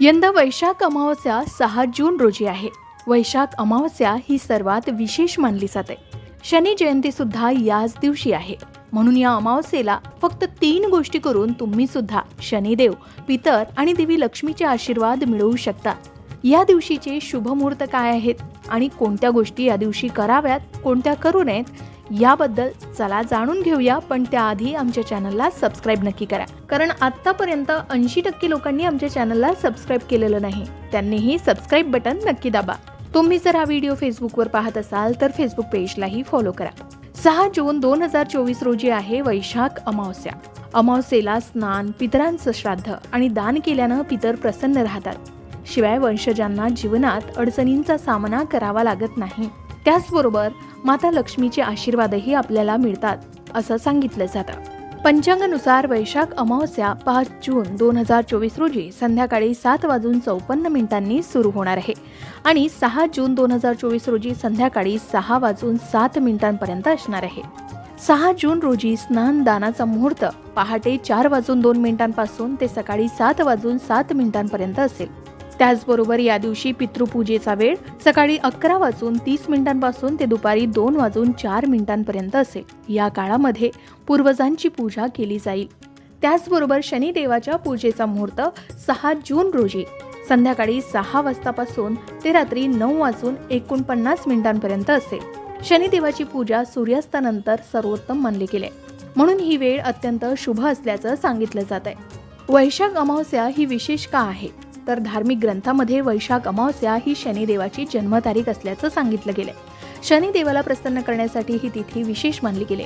यंदा वैशाख अमावस्या सहा जून रोजी आहे. वैशाख अमावस्या ही सर्वात विशेष मानली जाते. शनी जयंती सुद्धा याच दिवशी आहे. म्हणून या अमावस्येला फक्त तीन गोष्टी करून तुम्ही सुद्धा शनिदेव पितर आणि देवी लक्ष्मीचे आशीर्वाद मिळवू शकता. या दिवशीचे शुभ मुहूर्त काय आहेत आणि कोणत्या गोष्टी या दिवशी कराव्यात कोणत्या करू नयेत याबद्दल चला जाणून घेऊया पण त्याआधी आमच्या चॅनलला सबस्क्राईब नक्की करा. कारण आतापर्यंत ऐंशी टक्के लोकांनी आमच्या चॅनलला सबस्क्राईब केलेलं नाही. त्यांनीही सबस्क्राईब बटन नक्की दाबा. तुम्ही जर हा व्हिडिओ फेसबुकवर पाहत असाल तर फेसबुक पेजलाही फॉलो करा. सहा जून दोन हजार चोवीस रोजी आहे वैशाख अमावस्या. अमावस्येला स्नान पितरांचं श्राद्ध आणि दान केल्यानं पितर प्रसन्न राहतात. शिवाय वंशजांना जीवनात अडचणींचा सामना करावा लागत नाही. त्याचबरोबर माता लक्ष्मीचे आशीर्वादही आपल्याला मिळतात असं सांगितलं जातं. पंचांगानुसार वैशाख अमावस्या पाच जून दोन हजार चोवीस रोजी संध्याकाळी सात वाजून चौपन्न मिनिटांनी सुरू होणार आहे आणि सहा जून दोन हजार चोवीस रोजी संध्याकाळी सहा वाजून सात मिनिटांपर्यंत असणार आहे. सहा जून रोजी स्नान दानाचा मुहूर्त पहाटे चार वाजून दोन मिनिटांपासून ते सकाळी सात वाजून सात मिनिटांपर्यंत असेल. त्याचबरोबर या दिवशी पितृपूजेचा वेळ सकाळी अकरा वाजून तीस मिनिटांपासून ते दुपारी दोन वाजून चार मिनिटांपर्यंत असेल. या काळामध्ये पूर्वजांची पूजा केली जाईल. त्याचबरोबर शनिदेवाच्या पूजेचा मुहूर्त सहा जून रोजी संध्याकाळी सहा वाजतापासून ते रात्री नऊ वाजून एकोणपन्नास मिनिटांपर्यंत असेल. शनिदेवाची पूजा सूर्यास्तानंतर सर्वोत्तम मानली गेले. म्हणून ही वेळ अत्यंत शुभ असल्याचं सांगितलं जात आहे वैशाख अमावस्या ही विशेष का आहे? तर धार्मिक ग्रंथामध्ये वैशाख अमावस्या ही शनिदेवाची जन्मतारीख असल्याचं सांगितलं गेलंय. शनिदेवाला प्रसन्न करण्यासाठी ही तिथी विशेष मानली गेली.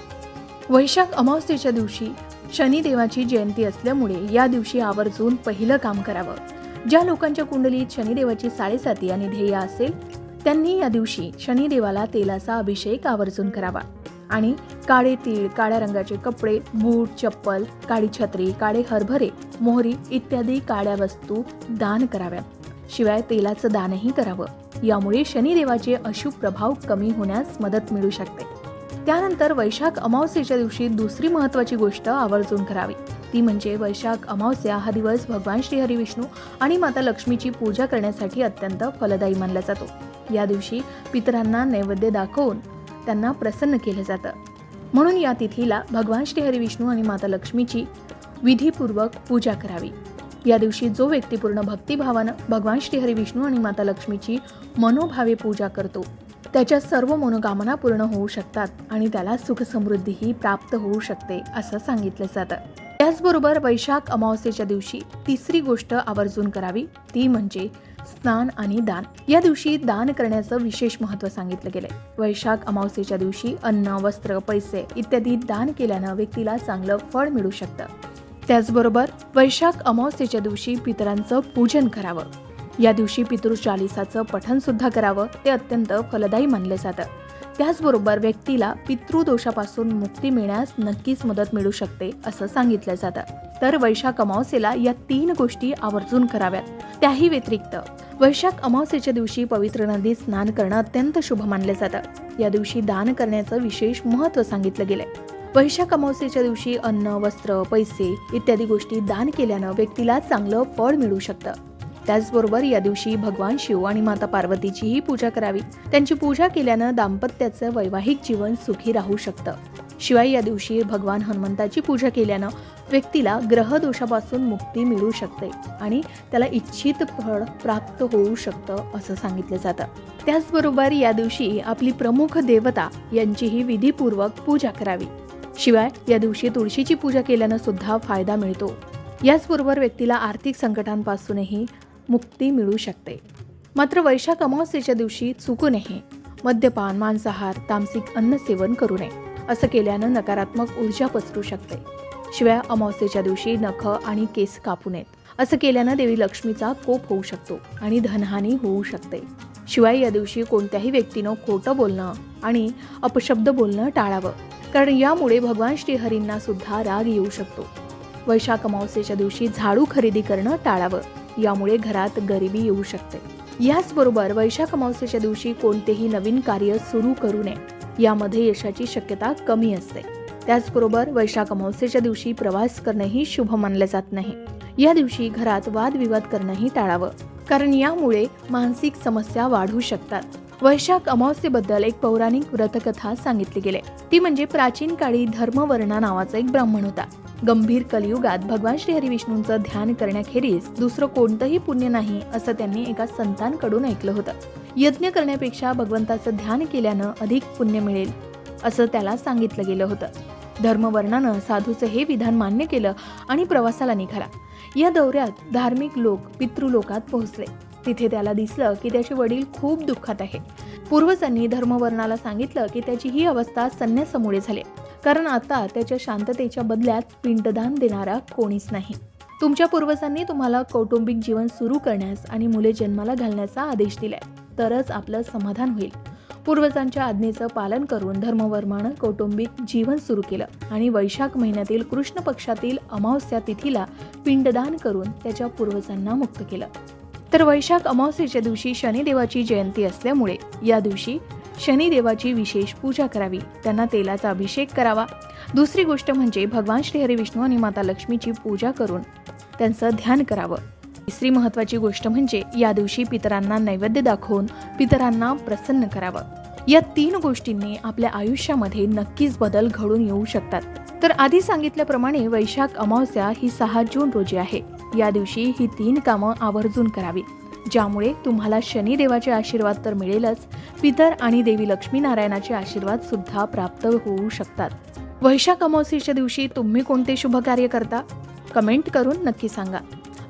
वैशाख अमावस्येच्या दिवशी शनिदेवाची जयंती असल्यामुळे या दिवशी आवर्जून पहिलं काम करावं. ज्या लोकांच्या कुंडलीत शनिदेवाची साडेसाती आणि ध्येय असेल त्यांनी या दिवशी शनिदेवाला तेलाचा अभिषेक आवर्जून करावा. आणि काळे तीळ काळ्या रंगाचे कपडे बूट चप्पल काळी छत्री काळे हरभरे मोहरी इत्यादी काळ्या वस्तू दान कराव्या शिवाय तेलाचं दानही करावं. यामुळे शनिदेवाचे अशुभ प्रभाव कमी होण्यास मदत मिळू शकते. त्यानंतर वैशाख अमावस्येच्या दिवशी दुसरी महत्वाची गोष्ट आवर्जून करावी. ती म्हणजे वैशाख अमावस्या हा दिवस भगवान श्रीहरी विष्णू आणि माता लक्ष्मीची पूजा करण्यासाठी अत्यंत फलदायी मानला जातो. या दिवशी पितरांना नैवेद्य दाखवून त्यांना प्रसन्न केलं जातं. म्हणून या तिथीला भगवान श्रीहरी विष्णू आणि माता लक्ष्मीची विधीपूर्वक पूजा करावी. या दिवशी जो व्यक्ती पूर्ण भक्तिभावानं भगवान श्रीहरी विष्णू आणि माता लक्ष्मीची मनोभावे पूजा करतो त्याच्या सर्व मनोकामना पूर्ण होऊ शकतात आणि त्याला सुखसमृद्धीही प्राप्त होऊ शकते असं सांगितलं जातं. त्याचबरोबर वैशाख अमावस्येच्या दिवशी तिसरी गोष्ट आवर्जून करावी ती म्हणजे स्नान आणि दान. या दिवशी दान करण्याचं विशेष महत्त्व सांगितलं गेलंय. वैशाख अमावस्येच्या दिवशी अन्न वस्त्र पैसे इत्यादी दान केल्यानं व्यक्तीला चांगलं फळ मिळू शकतं. त्याचबरोबर वैशाख अमावस्येच्या दिवशी पितरांचं पूजन करावं. या दिवशी पितृ चालिसाचं पठन सुद्धा करावं ते अत्यंत फलदायी मानलं जातं. त्याचबरोबर व्यक्तीला पितृदोषापासून मुक्ती मिळण्यास नक्कीच मदत मिळू शकते असं सांगितलं जातं. तर वैशाख अमावस्येला या तीन गोष्टी आवर्जून कराव्यात. त्याही व्यतिरिक्त वैशाख अमावस्येच्या दिवशी पवित्र नदीत स्नान करणं अत्यंत शुभ मानलं जातं. या दिवशी दान करण्याचं विशेष महत्त्व सांगितलं गेलंय. वैशाख अमावस्येच्या दिवशी अन्न वस्त्र पैसे इत्यादी गोष्टी दान केल्यानं व्यक्तीला चांगलं फळ मिळू शकतं. त्याचबरोबर या दिवशी भगवान शिव आणि माता पार्वतीचीही पूजा करावी. त्यांची पूजा केल्यानं दाम्पत्याचं वैवाहिक जीवन सुखी राहू शकतं. शिवाय या दिवशी भगवान हनुमंताची पूजा केल्यानं व्यक्तीला ग्रहदोषापासून मुक्ती मिळू शकते आणि त्याला इच्छित फळ प्राप्त होऊ शकतं असं सांगितलं जातं. त्याचबरोबर या दिवशी आपली प्रमुख देवता यांचीही विधीपूर्वक पूजा करावी. शिवाय या दिवशी तुळशीची पूजा केल्यानं सुद्धा फायदा मिळतो. याचबरोबर व्यक्तीला आर्थिक संकटांपासूनही मुक्ती मिळू शकते. मात्र वैशाख अमावस्येच्या दिवशी चुकू नये. मद्यपान मांसाहार तामसिक अन्न सेवन करू नये. असं केल्यानं नकारात्मक ऊर्जा पसरू शकते. शिवाय अमावस्येच्या दिवशी नख आणि केस कापू नयेत. असं केल्यानं देवी लक्ष्मीचा कोप होऊ शकतो आणि धनहानी होऊ शकते. शिवाय या दिवशी कोणत्याही व्यक्तीनं खोटं बोलणं आणि अपशब्द बोलणं टाळावं. कारण यामुळे भगवान श्रीहरींना सुद्धा राग येऊ शकतो. वैशाख अमावस्येच्या दिवशी झाडू खरेदी करणं टाळावं. यामुळे घरात गरिबी येऊ शकते. याचबरोबर वैशाख अमावस्येच्या दिवशी कोणतेही नवीन कार्य सुरू करू नये. यामध्ये यशाची शक्यता कमी असते. त्याचबरोबर वैशाख अमावस्येच्या दिवशी प्रवास करणेही शुभ मानलं जात नाही. या दिवशी घरात वादविवाद करणंही टाळावं. कारण यामुळे मानसिक समस्या वाढू शकतात. वैशाख अमावस्येबद्दल एक पौराणिक व्रतकथा सांगितली गेली. ती म्हणजे प्राचीन काळी धर्मवर्णा नावाचा एक ब्राह्मण होता. गंभीर कलियुगात भगवान श्री विष्णूंचं ध्यान करण्याखेरीज दुसरं कोणतंही पुण्य नाही असं त्यांनी एका संतांकडून ऐकलं होतं. यज्ञ करण्यापेक्षा भगवंताचं ध्यान केल्यानं अधिक पुण्य मिळेल. असं त्याला सांगितलं गेलं होतं. धर्मवर्णानं साधूचं हे विधान मान्य केलं आणि प्रवासाला निघाला. या दौऱ्यात धार्मिक लोक पितृलोकात पोहोचले. तिथे त्याला दिसलं की त्याचे वडील खूप दुःखात आहे. पूर्वजांनी धर्मवर्णाला सांगितलं की त्याची ही अवस्था संन्यासामुळे झाली. कारण आता त्याच्या शांततेच्या बदल्यात पिंडदान देणारा कोणीच नाही. तुमच्या पूर्वजांनी तुम्हाला कौटुंबिक जीवन सुरू करण्यास आणि मुले जन्माला घालण्याचा आदेश दिलाय. तरच आपलं समाधान होईल. पूर्वजांच्या आज्ञेचं पालन करून धर्मवर्मानं कौटुंबिक जीवन सुरू केलं आणि वैशाख महिन्यातील कृष्ण पक्षातील अमावस्या तिथीला पिंडदान करून त्याच्या पूर्वजांना मुक्त केलं. तर वैशाख अमावस्येच्या दिवशी शनिदेवाची जयंती असल्यामुळे या दिवशी शनिदेवाची विशेष पूजा करावी त्यांना तेलाचा अभिषेक करावा. दुसरी गोष्ट म्हणजे भगवान श्रीहरी विष्णू आणि माता लक्ष्मीची पूजा करून त्यांचं ध्यान करावं. तिसरी महत्वाची गोष्ट म्हणजे या दिवशी पितरांना नैवेद्य दाखवून पितरांना प्रसन्न करावं. या तीन गोष्टींनी आपल्या आयुष्यामध्ये नक्कीच बदल घडून येऊ शकतात. तर आधी सांगितल्याप्रमाणे वैशाख अमावस्या ही सहा जून रोजी आहे. या दिवशी ही तीन कामं आवर्जून करावीत. ज्यामुळे तुम्हाला शनिदेवाचे आशीर्वाद तर मिळेलच पितर आणि देवी लक्ष्मीनारायणाचे आशीर्वाद सुद्धा प्राप्त होऊ शकतात. वैशाख अमावस्येच्या दिवशी तुम्ही कोणते शुभ कार्य करता? कमेंट करून नक्की सांगा.